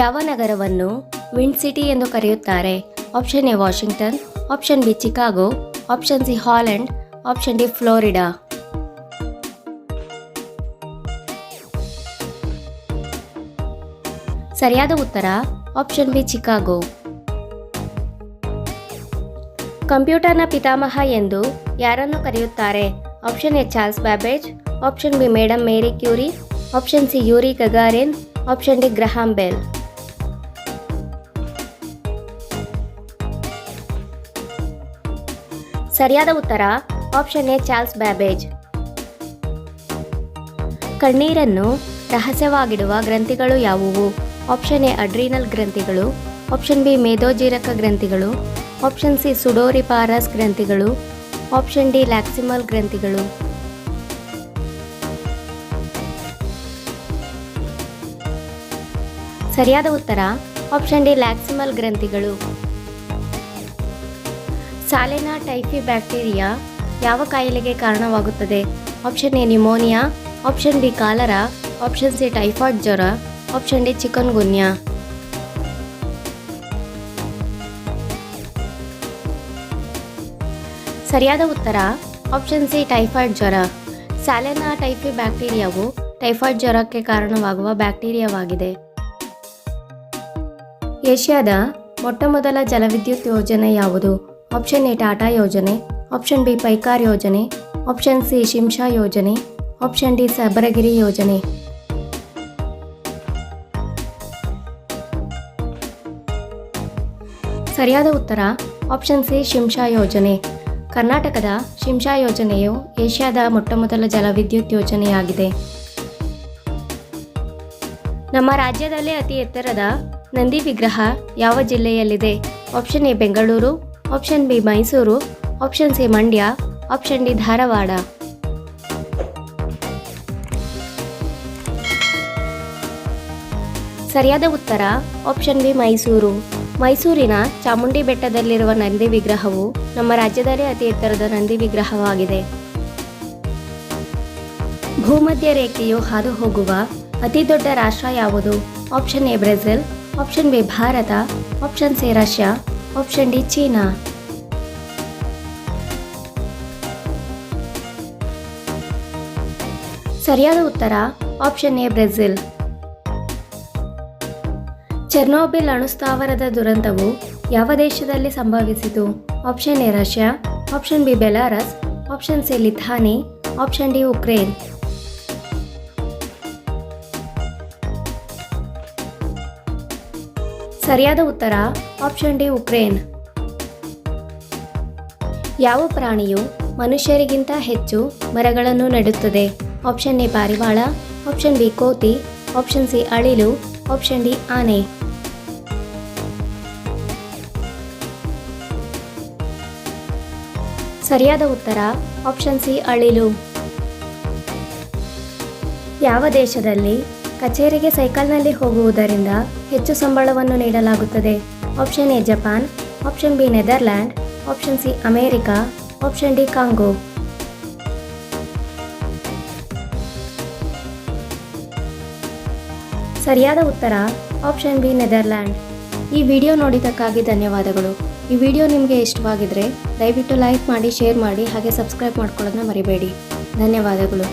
ಯಾವ ನಗರವನ್ನು wind city ಎಂದು ಕರೆಯುತ್ತಾರೆ? Option A Washington, option B Chicago, option C Holland, option D Florida. ಸರಿಯಾದ ಉತ್ತರ, ಆಪ್ಷನ್ ಬಿ ಚಿಕಾಗೋ. ಕಂಪ್ಯೂಟರ್ನ ಪಿತಾಮಹ ಎಂದು ಯಾರನ್ನು ಕರೆಯುತ್ತಾರೆ? Option A Charles Babbage, option B madam Marie Curie, option C Yuri Gagarin, option D Graham Bell. ಸರಿಯಾದ ಉತ್ತರ option A, Charles Babbage. ಕಣ್ಣೀರನ್ನು ರಹಸ್ಯವಾಗಿಡುವ ಗ್ರಂಥಿಗಳು ಯಾವುವು? ಆಪ್ಷನ್ ಎ, ಅಡ್ರಿನಲ್ ಗ್ರಂಥಿಗಳು. ಆಪ್ಷನ್ ಬಿ ಮೇದೋಜೀರಕ ಗ್ರಂಥಿಗಳು. ಆಪ್ಷನ್ ಸಿ, ಸುಡೋರಿಪಾರಸ್ ಗ್ರಂಥಿಗಳು. ಆಪ್ಷನ್ ಡಿ, ಲ್ಯಾಕ್ಸಿಮಲ್ ಗ್ರಂಥಿಗಳು. ಸರಿಯಾದ ಉತ್ತರ ಆಪ್ಷನ್ ಡಿ, ಲ್ಯಾಕ್ಸಿಮಲ್ ಗ್ರಂಥಿಗಳು. ಸಾಲೆನ ಟೈಫಿ ಬ್ಯಾಕ್ಟೀರಿಯಾ ಯಾವ ಕಾಯಿಲೆಗೆ ಕಾರಣವಾಗುತ್ತದೆ? Option A pneumonia option B cholera, option C typhoid ಜ್ವರ, ಆಪ್ಷನ್ ಡಿ ಚಿಕನ್ ಗುನ್ಯಾ ಸರಿಯಾದ ಉತ್ತರ, ಆಪ್ಷನ್ ಸಿ ಟೈಫಾಯ್ಡ್ ಜ್ವರ. ಸ್ಯಾಲೆನಾ ಟೈಫಿ ಬ್ಯಾಕ್ಟೀರಿಯಾವು ಟೈಫಾಯ್ಡ್ ಜ್ವರಕ್ಕೆ ಕಾರಣವಾಗುವ ಬ್ಯಾಕ್ಟೀರಿಯಾವಾಗಿದೆ. ಏಷ್ಯಾದ ಮೊಟ್ಟಮೊದಲ ಜಲವಿದ್ಯುತ್ ಯೋಜನೆ ಯಾವುದು? ಆಪ್ಷನ್ ಎ ಟಾಟಾ ಯೋಜನೆ ಆಪ್ಷನ್ ಬಿ ಪೈಕಾರ್ ಯೋಜನೆ ಆಪ್ಷನ್ ಸಿ ಶಿಂಷಾ ಯೋಜನೆ ಆಪ್ಷನ್ ಡಿ ಸಬರಗಿರಿ ಯೋಜನೆ ಸರಿಯಾದ ಉತ್ತರ ಆಪ್ಷನ್ ಸಿ ಶಿಂಷಾ ಯೋಜನೆ ಕರ್ನಾಟಕದ ಶಿಂಷಾ ಯೋಜನೆಯು ಏಷ್ಯಾದ ಮೊಟ್ಟಮೊದಲ ಜಲವಿದ್ಯುತ್ ಯೋಜನೆಯಾಗಿದೆ. ನಮ್ಮ ರಾಜ್ಯದಲ್ಲೇ ಅತಿ ಎತ್ತರದ ನಂದಿ ವಿಗ್ರಹ ಯಾವ ಜಿಲ್ಲೆಯಲ್ಲಿದೆ? Option A Bengaluru option B Mysuru option C Mandya option D Dharwad ಸರಿಯಾದ ಉತ್ತರ ಆಪ್ಷನ್ ಬಿ ಮೈಸೂರು ಮೈಸೂರಿನ ಚಾಮುಂಡಿ ಬೆಟ್ಟದಲ್ಲಿರುವ ನಂದಿ ವಿಗ್ರಹವು ನಮ್ಮ ರಾಜ್ಯದಲ್ಲೇ ಅತಿ ಎತ್ತರದ ನಂದಿ ವಿಗ್ರಹವಾಗಿದೆ. ಭೂಮಧ್ಯ ರೇಖೆಯು ಹಾದು ಹೋಗುವ ಅತಿ ದೊಡ್ಡ ರಾಷ್ಟ್ರ ಯಾವುದು? Option A Brazil option B Bharat option C Russia option D China ಸರಿಯಾದ ಉತ್ತರ ಆಪ್ಷನ್ ಎ, ಬ್ರೆಜಿಲ್. ಚೆರ್ನೋಬಿಲ್ ಅಣುಸ್ಥಾವರದ ದುರಂತವು ಯಾವ ದೇಶದಲ್ಲಿ ಸಂಭವಿಸಿತು? Option A, Russia. Option B, Belarus. Option C, Lithuania. Option D, Ukraine. ಸರಿಯಾದ ಉತ್ತರ ಆಪ್ಷನ್ ಡಿ, ಉಕ್ರೇನ್. ಯಾವ ಪ್ರಾಣಿಯು ಮನುಷ್ಯರಿಗಿಂತ ಹೆಚ್ಚು ಮರಗಳನ್ನು ನೆಡುತ್ತದೆ? ಆಪ್ಷನ್ ಎ ಪಾರಿವಾಳ ಆಪ್ಷನ್ ಬಿ ಕೋತಿ ಆಪ್ಷನ್ ಸಿ ಅಳಿಲು ಆಪ್ಷನ್ ಡಿ ಆನೆ ಸರಿಯಾದ ಉತ್ತರ ಆಪ್ಷನ್ ಸಿ ಅಳಿಲು ಯಾವ ದೇಶದಲ್ಲಿ ಕಚೇರಿಗೆ ಸೈಕಲ್ನಲ್ಲಿ ಹೋಗುವುದರಿಂದ ಹೆಚ್ಚು ಸಂಬಳವನ್ನು ನೀಡಲಾಗುತ್ತದೆ? Option A Japan option B Netherland option C America option D Congo ಸರಿಯಾದ ಉತ್ತರ ಆಪ್ಷನ್ ಬಿ ನೆದರ್ಲ್ಯಾಂಡ್ ಈ ವಿಡಿಯೋ ನೋಡಿದ್ದಕ್ಕಾಗಿ ಧನ್ಯವಾದಗಳು. ಈ ವಿಡಿಯೋ ನಿಮಗೆ ಇಷ್ಟವಾಗಿದ್ದರೆ ದಯವಿಟ್ಟು ಲೈಕ್ ಮಾಡಿ ಶೇರ್ ಮಾಡಿ, ಹಾಗೆ ಸಬ್ಸ್ಕ್ರೈಬ್ ಮಾಡ್ಕೊಳ್ಳೋದನ್ನ ಮರಿಬೇಡಿ. ಧನ್ಯವಾದಗಳು.